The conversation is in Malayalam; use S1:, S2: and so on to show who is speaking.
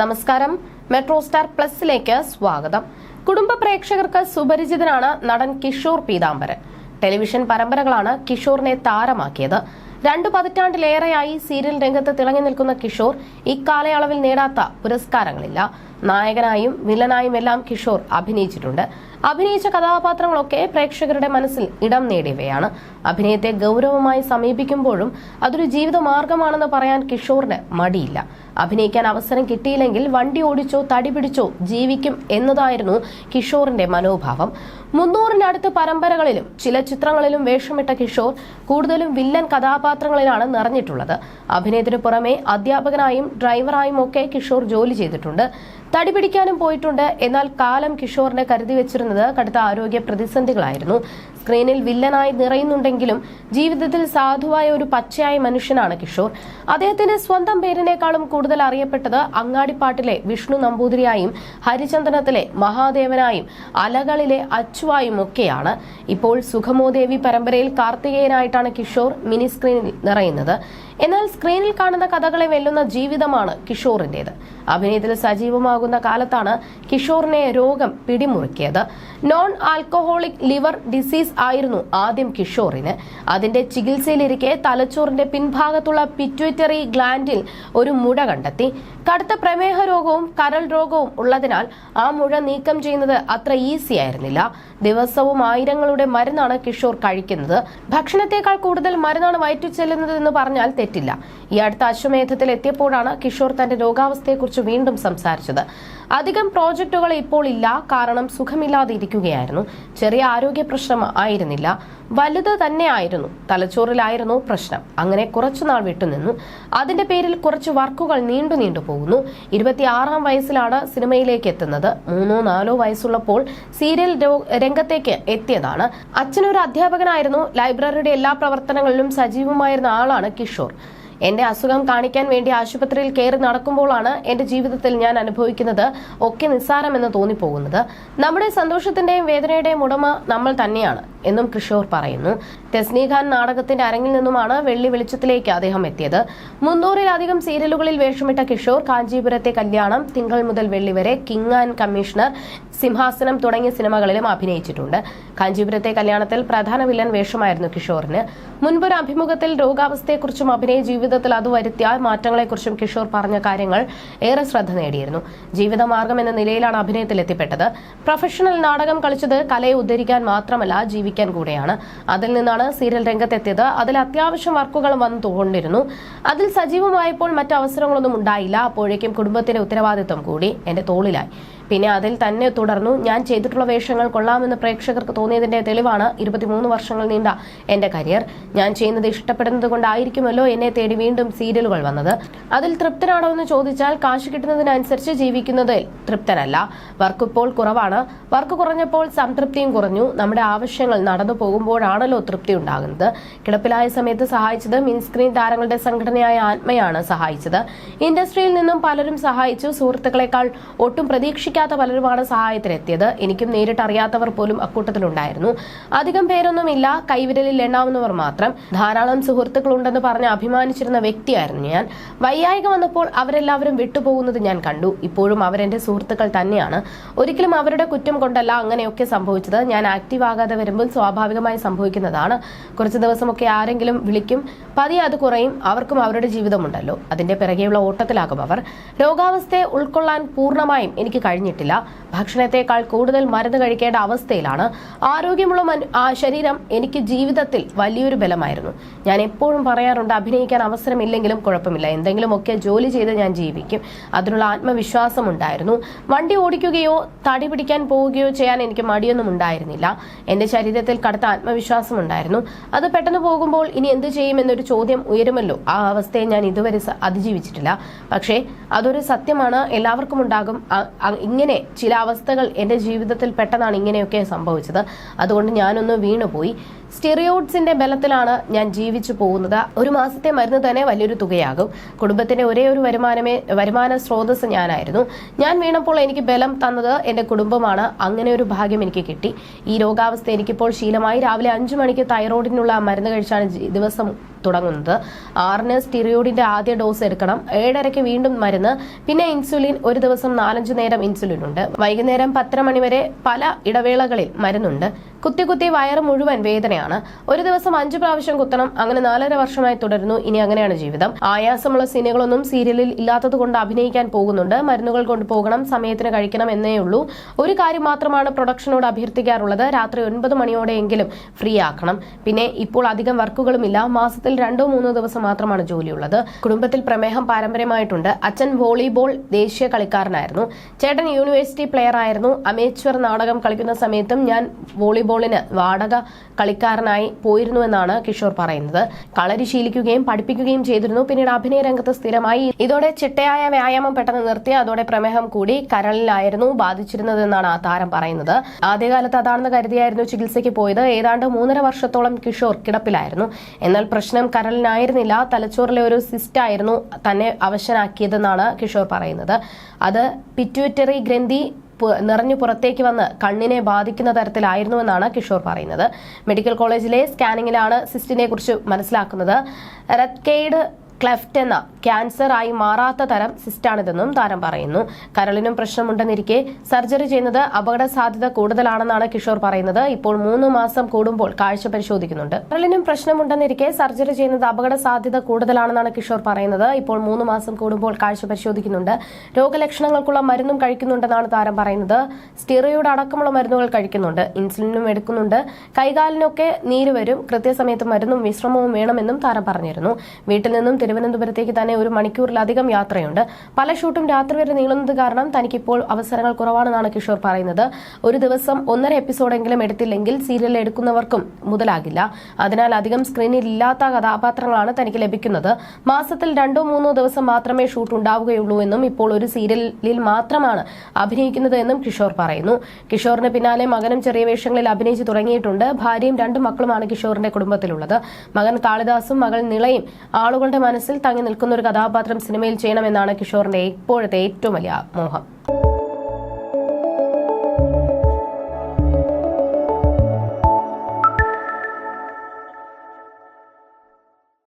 S1: നമസ്കാരം. മെട്രോ സ്റ്റാർ പ്ലസിലേക്ക് സ്വാഗതം. കുടുംബ പ്രേക്ഷകർക്ക് സുപരിചിതനാണ് നടൻ കിഷോർ പീതാംബരൻ. ടെലിവിഷൻ പരമ്പരകളാണ് കിഷോറിനെ താരമാക്കിയത്. രണ്ടു പതിറ്റാണ്ടിലേറെയായി സീരിയൽ രംഗത്ത് തിളങ്ങി നിൽക്കുന്ന കിഷോർ ഇക്കാലയളവിൽ നേടാത്ത പുരസ്കാരങ്ങളില്ല. നായകനായും വില്ലനായും എല്ലാം കിഷോർ അഭിനയിച്ചിട്ടുണ്ട്. അഭിനയിച്ച കഥാപാത്രങ്ങളൊക്കെ പ്രേക്ഷകരുടെ മനസ്സിൽ ഇടം നേടിയവയാണ്. അഭിനയത്തെ ഗൗരവമായി സമീപിക്കുമ്പോഴും അതൊരു ജീവിത മാർഗമാണെന്ന് പറയാൻ കിഷോറിന് മടിയില്ല. അഭിനയിക്കാൻ അവസരം കിട്ടിയില്ലെങ്കിൽ വണ്ടി ഓടിച്ചോ തടി പിടിച്ചോ ജീവിക്കും എന്നതായിരുന്നു കിഷോറിന്റെ മനോഭാവം. മുന്നൂറിനടുത്ത് പരമ്പരകളിലും ചില ചിത്രങ്ങളിലും വേഷമിട്ട കിഷോർ കൂടുതലും വില്ലൻ കഥാപാത്രങ്ങളിലാണ് നിറഞ്ഞിട്ടുള്ളത്. അഭിനയത്തിനു പുറമെ അധ്യാപകനായും ഡ്രൈവറായും ഒക്കെ കിഷോർ ജോലി ചെയ്തിട്ടുണ്ട്. തടി പിടിക്കാനും പോയിട്ടുണ്ട്. എന്നാൽ കാലം കിഷോറിനെ കരുതി വെച്ചിരുന്നത് കടുത്ത ആരോഗ്യ പ്രതിസന്ധികളായിരുന്നു. സ്ക്രീനിൽ വില്ലനായി നിറയുന്നുണ്ടെങ്കിലും ജീവിതത്തിൽ സാധുവായ ഒരു പച്ചയായ മനുഷ്യനാണ് കിഷോർ. അദ്ദേഹത്തിന്റെ സ്വന്തം പേരിനേക്കാളും കൂടുതൽ അറിയപ്പെട്ടത് അങ്ങാടിപ്പാട്ടിലെ വിഷ്ണു നമ്പൂതിരിയായും ഹരിചന്ദനത്തിലെ മഹാദേവനായും അലകളിലെ അച്ചുവായും ഒക്കെയാണ് ഇപ്പോൾ സുഖമോദേവി പരമ്പരയിൽ കാർത്തികേയനായിട്ടാണ് കിഷോർ മിനി സ്ക്രീനിൽ നിറയുന്നത്. എന്നാൽ സ്ക്രീനിൽ കാണുന്ന കഥകളെ വെല്ലുന്ന ജീവിതമാണ് കിഷോറിന്റേത്. അഭിനയത്തിൽ സജീവമാകുന്ന കാലത്താണ് കിഷോറിനെ രോഗം പിടിമുറുക്കിയത്. നോൺ ആൽക്കഹോളിക് ലിവർ ഡിസീസ് ആയിരുന്നു ആദ്യം കിഷോറിന്. അതിന്റെ ചികിത്സയിലിരിക്കെ തലച്ചോറിന്റെ പിൻഭാഗത്തുള്ള പിറ്റ്യൂറ്ററി ഗ്ലാൻഡിൽ ഒരു മുഴ കണ്ടെത്തി. കടുത്ത പ്രമേഹ രോഗവും കരൾ രോഗവും ഉള്ളതിനാൽ ആ മുഴ നീക്കം ചെയ്യുന്നത് അത്ര ഈസി ആയിരുന്നില്ല. ദിവസവും ആയിരങ്ങളുടെ മരുന്നാണ് കിഷോർ കഴിക്കുന്നത്. ഭക്ഷണത്തെക്കാൾ കൂടുതൽ മരുന്നാണ് വയറ്റു ചെല്ലുന്നത് എന്ന് പറഞ്ഞാൽ തെറ്റില്ല. ഈ അടുത്ത അശ്വമേധത്തിൽ എത്തിയപ്പോഴാണ് കിഷോർ തന്റെ രോഗാവസ്ഥയെക്കുറിച്ച് വീണ്ടും സംസാരിച്ചത്. അധികം പ്രോജക്റ്റുകൾ ഇപ്പോൾ ഇല്ല കാരണം സുഖമില്ലാതെ ഇരിക്കുകയായിരുന്നു ചെറിയ ആരോഗ്യ പ്രശ്നം ആയിരുന്നില്ല. വലുത് തന്നെ ആയിരുന്നു. തലച്ചോറിലായിരുന്നു പ്രശ്നം. അങ്ങനെ കുറച്ചുനാൾ വിട്ടുനിന്നു. അതിന്റെ പേരിൽ കുറച്ച് വർക്കുകൾ നീണ്ടു നീണ്ടു പോകുന്നു. ഇരുപത്തിയാറാം വയസ്സിലാണ് സിനിമയിലേക്ക് എത്തുന്നത്. മൂന്നോ നാലോ വയസ്സുള്ളപ്പോൾ സീരിയൽ രംഗത്തേക്ക് എത്തിയതാണ്. അച്ഛനൊരു അധ്യാപകനായിരുന്നു. ലൈബ്രറിയുടെ എല്ലാ പ്രവർത്തനങ്ങളിലും സജീവമായിരുന്ന ആളാണ് കിഷോർ. എന്റെ അസുഖം കാണിക്കാൻ വേണ്ടി ആശുപത്രിയിൽ കയറി നടക്കുമ്പോഴാണ് എന്റെ ജീവിതത്തിൽ ഞാൻ അനുഭവിക്കുന്നത് ഒക്കെ നിസ്സാരമെന്ന് തോന്നിപ്പോകുന്നത്. നമ്മുടെ സന്തോഷത്തിന്റെയും വേദനയുടെയും ഉടമ നമ്മൾ തന്നെയാണ്. എന്നും കിഷോർ പറയുന്നു. തെസ്നിഖാൻ നാടകത്തിന്റെ അരങ്ങിൽ നിന്നുമാണ് വെള്ളി വെളിച്ചത്തിലേക്ക് അദ്ദേഹം എത്തിയത്. മുന്നൂറിലധികം സീരിയലുകളിൽ വേഷമിട്ട കിഷോർ കാഞ്ചീപുരത്തെ കല്യാണം തിങ്കൾ മുതൽ വെള്ളി വരെ കിങ് ആൻഡ് കമ്മീഷണർ സിംഹാസനം തുടങ്ങിയ സിനിമകളിലും അഭിനയിച്ചിട്ടുണ്ട്. കാഞ്ചീപുരത്തെ കല്യാണത്തിൽ പ്രധാന വില്ലൻ വേഷമായിരുന്നു കിഷോറിന്. മുൻപൊരു അഭിമുഖത്തിൽ രോഗാവസ്ഥയെക്കുറിച്ചും അഭിനയ ജീവിതത്തിൽ അത് വരുത്തിയ മാറ്റങ്ങളെക്കുറിച്ചും കിഷോർ പറഞ്ഞ കാര്യങ്ങൾ ഏറെ ശ്രദ്ധ നേടിയിരുന്നു. ജീവിതമാർഗം എന്ന നിലയിലാണ് അഭിനയത്തിൽ എത്തിപ്പെട്ടത് പ്രൊഫഷണൽ നാടകം കളിച്ചത് കലയെ ഉദ്ധരിക്കാൻ മാത്രമല്ല ജീവിക്കാൻ കൂടെയാണ്. അതിൽ നിന്നാണ് സീരിയൽ രംഗത്തെത്തിയത്. അതിൽ അത്യാവശ്യം വർക്കുകൾ വന്നു തോന്നിയിരുന്നു അതിൽ സജീവമായപ്പോൾ മറ്റു അവസരങ്ങളൊന്നും ഉണ്ടായില്ല. അപ്പോഴേക്കും കുടുംബത്തിന്റെ ഉത്തരവാദിത്വം കൂടി എന്റെ തോളിലായി. പിന്നെ അതിൽ തന്നെ തുടർന്നു ഞാൻ ചെയ്തിട്ടുള്ള വേഷങ്ങൾ കൊള്ളാമെന്ന് പ്രേക്ഷകർക്ക് തോന്നിയതിന്റെ തെളിവാണ് ഇരുപത്തിമൂന്ന് വർഷങ്ങൾ നീണ്ട എന്റെ കരിയർ. ഞാൻ ചെയ്യുന്നത് ഇഷ്ടപ്പെടുന്നത് കൊണ്ടായിരിക്കുമല്ലോ എന്നെ തേടി വീണ്ടും സീരിയലുകൾ വന്നത്. അതിൽ തൃപ്തനാണോ എന്ന് ചോദിച്ചാൽ കാശ് കിട്ടുന്നതിനനുസരിച്ച് ജീവിക്കുന്നതിൽ തൃപ്തനല്ല. വർക്ക് ഇപ്പോൾ കുറവാണ്. വർക്ക് കുറഞ്ഞപ്പോൾ സംതൃപ്തിയും കുറഞ്ഞു. നമ്മുടെ ആവശ്യങ്ങൾ നടന്നു പോകുമ്പോഴാണല്ലോ തൃപ്തി ഉണ്ടാകുന്നത്. കിടപ്പിലായ സമയത്ത് സഹായിച്ചത് മിൻസ്ക്രീൻ താരങ്ങളുടെ സംഘടനയായ ആത്മയാണ് സഹായിച്ചത്. ഇൻഡസ്ട്രിയിൽ നിന്നും പലരും സഹായിച്ചു. സുഹൃത്തുക്കളെക്കാൾ ഒട്ടും പ്രതീക്ഷിക്കാത്ത പലരുമാണ് സഹായത്തിനെത്തിയത്. എനിക്കും നേരിട്ട് അറിയാത്തവർ പോലും അക്കൂട്ടത്തിലുണ്ടായിരുന്നു. അധികം പേരൊന്നുമില്ല. കൈവിരലിൽ എണ്ണാവുന്നവർ മാത്രം. ധാരാളം സുഹൃത്തുക്കൾ ഉണ്ടെന്ന് പറഞ്ഞ് അഭിമാനിച്ചിരുന്ന വ്യക്തിയായിരുന്നു ഞാൻ. വയ്യായിക വന്നപ്പോൾ അവരെല്ലാവരും വിട്ടുപോകുന്നത് ഞാൻ കണ്ടു. ഇപ്പോഴും അവരെന്റെ സുഹൃത്തുക്കൾ തന്നെയാണ്. ഒരിക്കലും അവരുടെ കുറ്റം കൊണ്ടല്ല അങ്ങനെയൊക്കെ സംഭവിച്ചത്. ഞാൻ ആക്റ്റീവ് ആകാതെ വരുമ്പോൾ സ്വാഭാവികമായി സംഭവിക്കുന്നതാണ്. കുറച്ച് ദിവസമൊക്കെ ആരെങ്കിലും വിളിക്കും. പതിയെ അത് കുറയും. അവർക്കും അവരുടെ ജീവിതമുണ്ടല്ലോ. അതിന്റെ പിറകെയുള്ള ഓട്ടത്തിലാകും അവർ. രോഗാവസ്ഥയെ ഉൾക്കൊള്ളാൻ പൂർണമായും എനിക്ക് കഴിഞ്ഞിട്ടില്ല ഭക്ഷണത്തെക്കാൾ കൂടുതൽ മരുന്ന് കഴിക്കേണ്ട അവസ്ഥയിലാണ്. ആരോഗ്യമുള്ള ശരീരം എനിക്ക് ജീവിതത്തിൽ വലിയൊരു ബലമായിരുന്നു. ഞാൻ എപ്പോഴും പറയാറുണ്ട് അഭിനയിക്കാൻ അവസരമില്ലെങ്കിലും കുഴപ്പമില്ല. എന്തെങ്കിലുമൊക്കെ ജോലി ചെയ്ത് ഞാൻ ജീവിക്കും. അതിനുള്ള ആത്മവിശ്വാസം ഉണ്ടായിരുന്നു. വണ്ടി ഓടിക്കുകയോ തടി പിടിക്കാൻ പോവുകയോ ചെയ്യാൻ എനിക്ക് മടിയൊന്നും ഉണ്ടായിരുന്നില്ല. എന്റെ ശരീരത്തിൽ കടുത്ത ആത്മവിശ്വാസം ഉണ്ടായിരുന്നു. അത് പെട്ടെന്ന് പോകുമ്പോൾ ഇനി എന്ത് ചെയ്യുമെന്നൊരു ചോദ്യം ഉയരുമല്ലോ. ആ അവസ്ഥയെ ഞാൻ ഇതുവരെ അതിജീവിച്ചിട്ടില്ല. പക്ഷേ അതൊരു സത്യമാണ്. എല്ലാവർക്കും ഉണ്ടാകും. ഇങ്ങനെ ചില അവസ്ഥകൾ എന്റെ ജീവിതത്തിൽ പെട്ടെന്നാണ് ഇങ്ങനെയൊക്കെ സംഭവിച്ചത്. അതുകൊണ്ട് ഞാനൊന്ന് വീണുപോയി. സ്റ്റിറിയോഡ്സിന്റെ ബലത്തിലാണ് ഞാൻ ജീവിച്ചു പോകുന്നത്. ഒരു മാസത്തെ മരുന്ന് തന്നെ വലിയൊരു തുകയാകും. കുടുംബത്തിന്റെ ഒരേ ഒരു വരുമാനമേ വരുമാന സ്രോതസ് ഞാനായിരുന്നു. ഞാൻ വീണപ്പോൾ എനിക്ക് ബലം തന്നത് എന്റെ കുടുംബമാണ്. അങ്ങനെ ഒരു ഭാഗ്യം എനിക്ക് കിട്ടി. ഈ രോഗാവസ്ഥ എനിക്കിപ്പോൾ ശീലമായി. രാവിലെ അഞ്ചു മണിക്ക് തൈറോയിഡിനുള്ള മരുന്ന് കഴിച്ചാണ് ദിവസം തുടങ്ങുന്നത്. ആറിന് സ്റ്റിറിയോഡിന്റെ ആദ്യ ഡോസ് എടുക്കണം. ഏഴരയ്ക്ക് വീണ്ടും മരുന്ന്. പിന്നെ ഇൻസുലിൻ ഒരു ദിവസം നാലഞ്ചു നേരം ഇൻസുലിൻ ഉണ്ട്. വൈകുന്നേരം പത്തര മണിവരെ പല ഇടവേളകളിൽ മരുന്നുണ്ട്. കുത്തി കുത്തി വയറ് മുഴുവൻ വേദനയാണ്. ഒരു ദിവസം അഞ്ചു പ്രാവശ്യം കുത്തണം അങ്ങനെ നാലര വർഷമായി തുടരുന്നു. ഇനി അങ്ങനെയാണ് ജീവിതം. ആയാസമുള്ള സീനുകളൊന്നും സീരിയലിൽ ഇല്ലാത്തത് കൊണ്ട് അഭിനയിക്കാൻ പോകുന്നുണ്ട്. മരുന്നുകൾ കൊണ്ടുപോകണം സമയത്തിന് കഴിക്കണം എന്നേ ഉള്ളൂ. ഒരു കാര്യം മാത്രമാണ് പ്രൊഡക്ഷനോട് അഭ്യർത്ഥിക്കാറുള്ളത്. രാത്രി ഒൻപത് മണിയോടെയെങ്കിലും ഫ്രീ ആക്കണം. പിന്നെ ഇപ്പോൾ അധികം വർക്കുകളുമില്ല. മാസത്തിൽ രണ്ടോ മൂന്നോ ദിവസം മാത്രമാണ് ജോലിയുള്ളത്. കുടുംബത്തിൽ പ്രമേഹം പാരമ്പര്യമായിട്ടുണ്ട്. അച്ഛൻ വോളിബോൾ ദേശീയ കളിക്കാരനായിരുന്നു. ചേട്ടൻ യൂണിവേഴ്സിറ്റി പ്ലെയർ ആയിരുന്നു അമേച്വർ നാടകം കളിക്കുന്ന സമയത്തും ഞാൻ വോളിബോളിന് വാടക കളിക്കാരനായി പോയിരുന്നു എന്നാണ് കിഷോർ പറയുന്നത്. കളരി ശീലിക്കുകയും പഠിപ്പിക്കുകയും ചെയ്തിരുന്നു. പിന്നീട് അഭിനയ രംഗത്ത് സ്ഥിരമായി. ഇതോടെ ചിട്ടയായ വ്യായാമം പെട്ടെന്ന് നിർത്തി. അതോടെ പ്രമേഹം കൂടി കരളിലായിരുന്നു ബാധിച്ചിരുന്നതെന്നാണ് ആ താരം പറയുന്നത്. ആദ്യകാലത്ത് അതാണെന്ന് കരുതിയായിരുന്നു ചികിത്സയ്ക്ക് പോയത്. ഏതാണ്ട് മൂന്നര വർഷത്തോളം കിഷോർ കിടപ്പിലായിരുന്നു. എന്നാൽ പ്രശ്നം കരളിനായിരുന്നില്ല. തലച്ചോറിലെ ഒരു സിസ്റ്റ് ആയിരുന്നു തന്നെ അവശനാക്കിയതെന്നാണ് കിഷോർ പറയുന്നത്. അത് പിറ്റ്യൂറ്ററി ഗ്രന്ഥി നിറഞ്ഞു പുറത്തേക്ക് വന്ന് കണ്ണിനെ ബാധിക്കുന്ന തരത്തിലായിരുന്നുവെന്നാണ് കിഷോർ പറയുന്നത്. മെഡിക്കൽ കോളേജിലെ സ്കാനിങ്ങിലാണ് സിസ്റ്റിനെ കുറിച്ച് മനസ്സിലാക്കുന്നത് റെഡ്കെയ്ഡ് ക്ലെഫ്റ്റ് എന്ന ക്യാൻസർ ആയി മാറാത്ത തരം സിസ്റ്റാണിതെന്നും താരം പറയുന്നു. കരളിനും പ്രശ്നമുണ്ടെന്നിരിക്കെ സർജറി ചെയ്യുന്നത് അപകട സാധ്യത കൂടുതലാണെന്നാണ് കിഷോർ പറയുന്നത്. ഇപ്പോൾ മൂന്ന് മാസം കൂടുമ്പോൾ കാഴ്ച പരിശോധിക്കുന്നുണ്ട്. കരളിനും പ്രശ്നമുണ്ടെന്നിരിക്കെ സർജറി ചെയ്യുന്നത് അപകട സാധ്യത കൂടുതലാണെന്നാണ് കിഷോർ പറയുന്നത്. ഇപ്പോൾ മൂന്ന് മാസം കൂടുമ്പോൾ കാഴ്ച പരിശോധിക്കുന്നുണ്ട്. രോഗലക്ഷണങ്ങൾക്കുള്ള മരുന്നും കഴിക്കുന്നുണ്ടെന്നാണ് താരം പറയുന്നത്. സ്റ്റിറോയിഡ് അടക്കമുള്ള മരുന്നുകൾ കഴിക്കുന്നുണ്ട്. ഇൻസുലിനും എടുക്കുന്നുണ്ട്. കൈകാലിനൊക്കെ നീര് വരും. കൃത്യസമയത്ത് മരുന്നും വിശ്രമവും വേണമെന്നും താരം പറഞ്ഞിരുന്നു. വീട്ടിൽ നിന്നും തിരുവനന്തപുരത്തേക്ക് തന്നെ ഒരു മണിക്കൂറിലധികം യാത്രയുണ്ട്. പല ഷൂട്ടും രാത്രി വരെ നീളുന്നത് കാരണം തനിക്കിപ്പോൾ അവസരങ്ങൾ കുറവാണെന്നാണ് കിഷോർ പറയുന്നത്. ഒരു ദിവസം ഒന്നര എപ്പിസോഡെങ്കിലും എടുത്തില്ലെങ്കിൽ സീരിയൽ എടുക്കുന്നവർക്കും മുതലാകില്ല. അതിനാൽ അധികം സ്ക്രീനിൽ ഇല്ലാത്ത കഥാപാത്രങ്ങളാണ് തനിക്ക് ലഭിക്കുന്നത്. മാസത്തിൽ രണ്ടോ മൂന്നോ ദിവസം മാത്രമേ ഷൂട്ട് ഉണ്ടാവുകയുള്ളൂ എന്നും ഇപ്പോൾ ഒരു സീരിയലിൽ മാത്രമാണ് അഭിനയിക്കുന്നത് എന്നും കിഷോർ പറയുന്നു. കിഷോറിന് പിന്നാലെ മകനും ചെറിയ വേഷങ്ങളിൽ അഭിനയിച്ചു തുടങ്ങിയിട്ടുണ്ട്. ഭാര്യയും രണ്ടു മക്കളുമാണ് കിഷോറിന്റെ കുടുംബത്തിലുള്ളത്. മകൻ കാളിദാസും മകൾ നിളയും ആളുകളുടെ മനസ്സിൽ തങ്ങി നിൽക്കുന്ന ഒരു കഥാപാത്രം സിനിമയിൽ ചെയ്യണമെന്നാണ് കിഷോറിന്റെ ഇപ്പോഴത്തെ ഏറ്റവും വലിയ മോഹം.